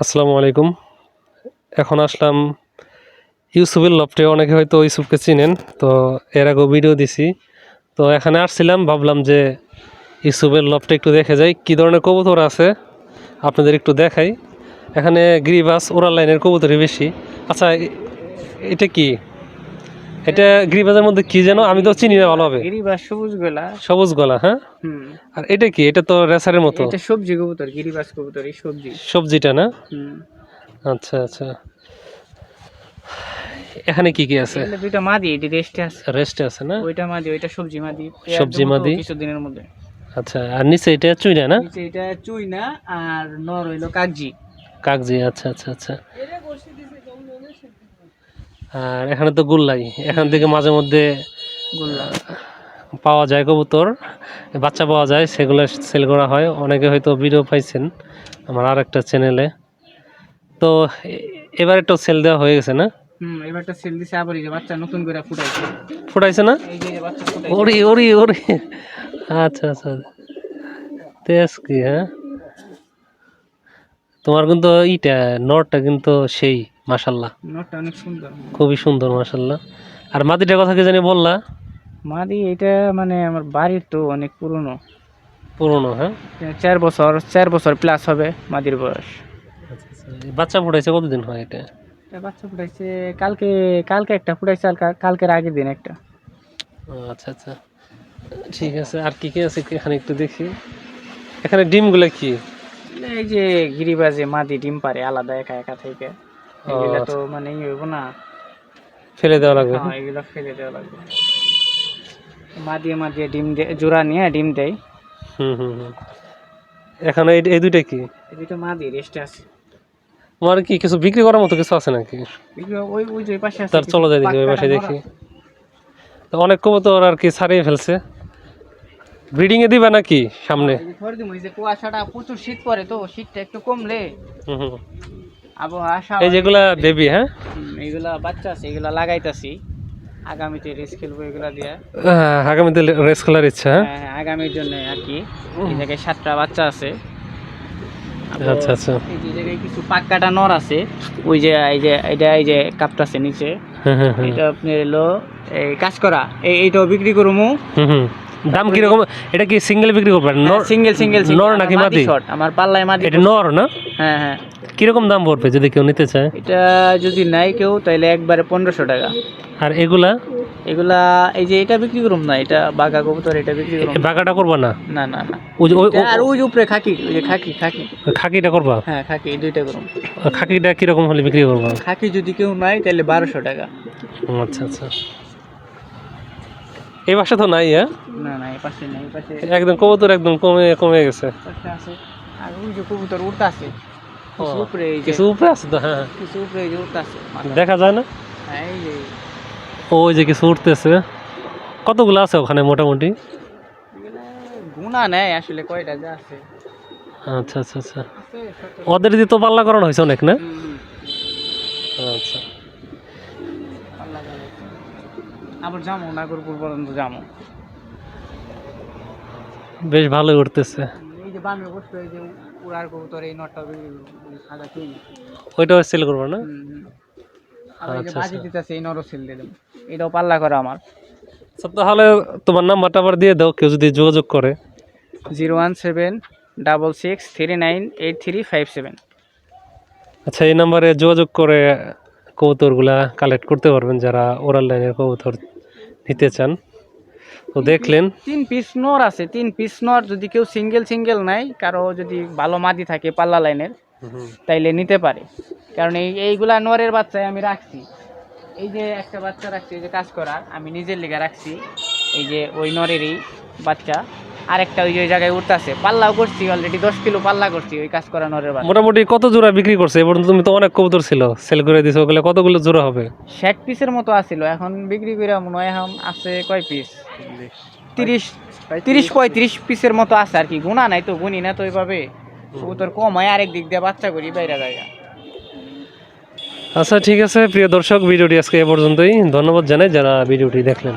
আসসালামু আলাইকুম। এখন আসলাম ইউসুফের লপটে অনেকে হয়তো ইউসুফকে চিনেন, তো এর আগেও ভিডিও দিছি। তো এখানে আসছিলাম, ভাবলাম যে ইউসুফের লভটা একটু দেখে যাই, কী ধরনের কবুতর আছে, আপনাদের একটু দেখাই। এখানে গ্রিবাস, ওরাল লাইনের কবুতরই বেশি। আচ্ছা এটা কি? এটা গ্রিবাসের মধ্যে কি যেন? আমি তো চিনি না ভালোভাবে। গিরিবাস সবুজ গোলা। সবুজ গলা হ্যাঁ? হুম। আর এটা কি? এটা তো রেসারের মতো। এটা সবজি কবুতর গিরিবাস কবুতর এই সবজি। সবজিটা না? হুম। আচ্ছা আচ্ছা। এখানে কি কি আছে? দুইটা মাদি এটি রেস্টে আছে। রেস্টে আছে না? ওইটা মাদি ওইটা সবজি মাদি। সবজি মাদি। কিছুদিনের মধ্যে। আচ্ছা আর নিচে এটা চুইনা না? নিচে এটা চুইনা আর নর হইল কাগজি কাগজি আচ্ছা আচ্ছা আচ্ছা। আর এখানে তো গুল্লাই। এখান থেকে মাঝে মধ্যে পাওয়া যায় কবুতর বাচ্চা পাওয়া যায় সেগুলো সেল করা হয়। অনেকে হয়তো ভিডিও পাইছেন আমার আর একটা চ্যানেলে তো এবার একটু সেল দেওয়া হয়ে গেছে না? হুম এবারটা সেল দিছে আবার এই বাচ্চা নতুন করে ফুটাইছে। ফুটাইছে না? ওরি ওরি ওরি। আচ্ছা আচ্ছা। তেজ কি হ্যাঁ? তোমার কিন্তু ইটা নটটা কিন্তু সেই। মাসাল্লাহ নরটা অনেক সুন্দর। খুবই সুন্দর মাসাল্লাহ আর মাদিটার কথা কি জানি বললা মাদি এটা মানে আমার বাড়ির তো অনেক পুরনো। পুরনো হ্যাঁ? চার বছর চার বছর প্লাস হবে মাদির বয়স। আচ্ছা, আচ্ছা। বাচ্চা ফুটাইছে কতদিন হয় এটা? এটা বাচ্চা ফুটাইছে কালকে কালকে একটা ফুটাইছে কালকের আগের দিন একটা। আচ্ছা আচ্ছা। ঠিক আছে আর কি কি আছে এখানে একটু দেখি। এখানে ডিমগুলো কি? এই যে গিরিবাজে মাদি ডিম পারে আলাদা একা একা থেকে। এগুলা। তো মানে ই হইব না। ফেলে দেওয়া লাগবে। হ্যাঁ এগুলো ফেলে দেওয়া লাগবে। মাদিয়ে মাদিয়ে ডিম জোড়া নিয়ে ডিম দেয় হুম হুম হুম। এখানে এই দুইটা কি? এই মাদি রেস্টে আছে। তোমার কি কিছু বিক্রি করার মতো কিছু আছে নাকি? ওই ওই যে পাশে আছে তার চলো যাই দেখি ওই পাশে দেখি। তো অনেক কবুতর আর কি ছাড়িয়ে ফেলছে। ব্রিডিং এ দিবা নাকি সামনে? ধরে দিম ওই যে কুয়াশাটা প্রচুর শীত পড়ে তো শীতটা একটু কমলে। হুম হুম। আবহাওয়া এই যেগুলা বেবি হ্যাঁ? এগুলা বাচ্চা আছে এগুলা লাগাইতাছি। আগামীতে রেস খেলব এগুলা দিয়ে। আগামীতে রেস খেলার ইচ্ছা হ্যাঁ? হ্যাঁ হ্যাঁ আগামীর জন্য আর কি। এই জায়গায় সাতটা বাচ্চা আছে। আচ্ছা আচ্ছা। এই জায়গায় কিছু পাক্কাটা নর আছে। ওই যে এই যে এটা এই যে কাপটা আছে নিচে। হ্যাঁ হ্যাঁ হ্যাঁ। এটা আপনার এলো এই কাজ করা। এই এইটাও বিক্রি করব হুম। দাম কীরকম এটা কি সিঙ্গেল বিক্রি করবেন নর সিঙ্গেল সিঙ্গেল নর নাকি মাদি? আমার পাল্লায় মাদি এটা নর না? হ্যাঁ হ্যাঁ। কীরকম দাম পড়বে যদি কেউ নিতে চায়? এটা যদি নাই কেউ তাহলে একবারে পনেরোশো টাকা। আর এগুলা? এগুলা এই যে এটা বিক্রি করুম না এটা বাঘা কবুতর এটা বিক্রি করুম না। বাগাটা করবা না? না না না। আর ওই যে উপরে খাকি ওই যে খাকি খাকি। খাকিটা করবা? হ্যাঁ খাকি এই দুইটা করুম। খাকিটা কীরকম হলে বিক্রি করবা? খাকি যদি কেউ নাই তাহলে বারোশো টাকা। আচ্ছা আচ্ছা। এই পাশে তো নাই হ্যাঁ? না না এই পাশে না এই পাশে একদম কবুতর একদম কমে কমে গেছে। পাশে আছে। আর ওই যে কবুতর উড়তে আছে কিছু উপরে আছে তো হ্যাঁ। কিছু উপরে যে উড়তে আছে দেখা যায় না? হ্যাঁ ওই যে। কিছু উঠতেছে কতগুলো আছে ওখানে মোটামুটি? গুণা নেই আসলে কয়টা যে আছে। আচ্ছা আচ্ছা আচ্ছা। ওদের দিয়ে তো পাল্লা করানো হয়েছে অনেক না। আচ্ছা পাল্লা গালাইছে। আবার যাব নাগরপুর পর্যন্ত যাব বেশ ভালোই উঠতেছে। এই যে বামে এই যে উড়ার কবুতর এই নটটা সাদা চুল ওইটাও সেল করব না? আচ্ছা, বাজি আচ্ছা। দিতেছে এই এটাও পাল্লা করা আমার। আচ্ছা, তাহলে তোমার নাম্বারটা আবার দিয়ে দাও কেউ যদি যোগাযোগ করে। Zero one seven double six three nine eight three five seven. আচ্ছা এই নাম্বারে যোগাযোগ করে কবুতরগুলা কালেক্ট করতে পারবেন যারা ওরাল লাইনের কবুতর নিতে চান? তো দেখলেন। তিন পিস নর আছে তিন পিস নর যদি কেউ সিঙ্গেল সিঙ্গেল নাই কারও যদি ভালো মাদি থাকে পাল্লা লাইনের তাইলে নিতে পারে। কারণ এই এইগুলা নরের বাচ্চায় আমি রাখছি। এই যে একটা বাচ্চা রাখছি এই যে কাজ করার আমি নিজের লেগে রাখছি। এই যে ওই নরেরই বাচ্চা। আরেকটা ওই জায়গায় উঠতেছে। পাল্লাও করছি অলরেডি দশ কিলো পাল্লা করছি ওই কাজ করা নরের বাচ্চা মোটামুটি কত জোড়া বিক্রি করছে? এ পর্যন্ত তুমি তো অনেক কবুতর ছিল সেল করে দিছো ওগুলো কতগুলো জোড়া হবে? ষাট পিসের মতো আছিল এখন বিক্রি করে মনে হয় এখন আছে কয় পিস? তিরিশ তিরিশ পঁয়ত্রিশ পিসের মতো আছে আর কি গুণা নাই তো গুনি না তো ওইভাবে। কবুতর কম হয় আরেক দিক দিয়ে বাচ্চা করি বাইরে জায়গা আচ্ছা ঠিক আছে প্রিয় দর্শক ভিডিওটি আজকে এ পর্যন্তই। ধন্যবাদ জানাই যারা ভিডিওটি দেখলেন।